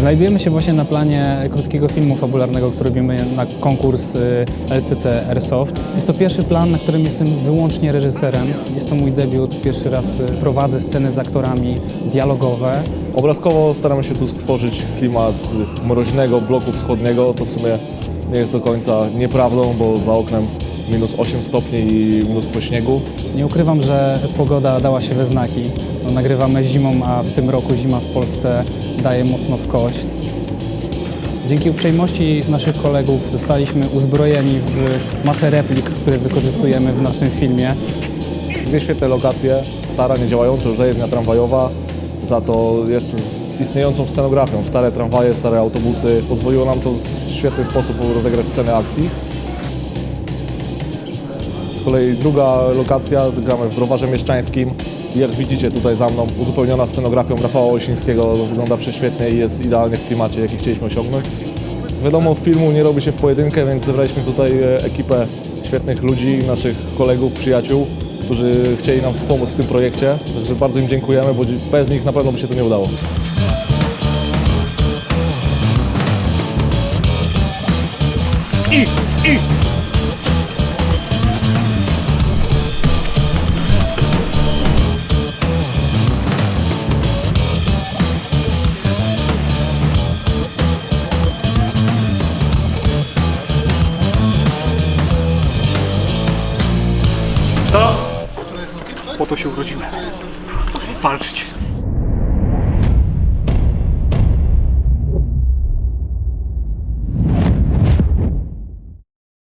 Znajdujemy się właśnie na planie krótkiego filmu fabularnego, który robimy na konkurs y, LCT Airsoft. Jest to pierwszy plan, na którym jestem wyłącznie reżyserem. Jest to mój debiut. Pierwszy raz y, prowadzę sceny z aktorami dialogowe. Obrazkowo staramy się tu stworzyć klimat mroźnego bloku wschodniego, co w sumie nie jest do końca nieprawdą, bo za oknem minus 8 stopni i mnóstwo śniegu. Nie ukrywam, że pogoda dała się we znaki. No, nagrywamy zimą, a w tym roku zima w Polsce daje mocno w kość. Dzięki uprzejmości naszych kolegów zostaliśmy uzbrojeni w masę replik, które wykorzystujemy w naszym filmie. Dwie świetne lokacje, stara, niedziałająca już zajezdnia tramwajowa, za to jeszcze z istniejącą scenografią. Stare tramwaje, stare autobusy. Pozwoliło nam to w świetny sposób rozegrać scenę akcji. Kolei druga lokacja, gramy w Browarze Mieszczańskim. Jak widzicie tutaj za mną, uzupełniona scenografią Rafała Osińskiego, wygląda prześwietnie i jest idealnie w klimacie, jaki chcieliśmy osiągnąć. Wiadomo, filmu nie robi się w pojedynkę, więc zebraliśmy tutaj e, ekipę świetnych ludzi, naszych kolegów, przyjaciół, którzy chcieli nam wspomóc w tym projekcie. Także bardzo im dziękujemy, bo bez nich na pewno by się to nie udało. To po to się urodziłem. Walczyć.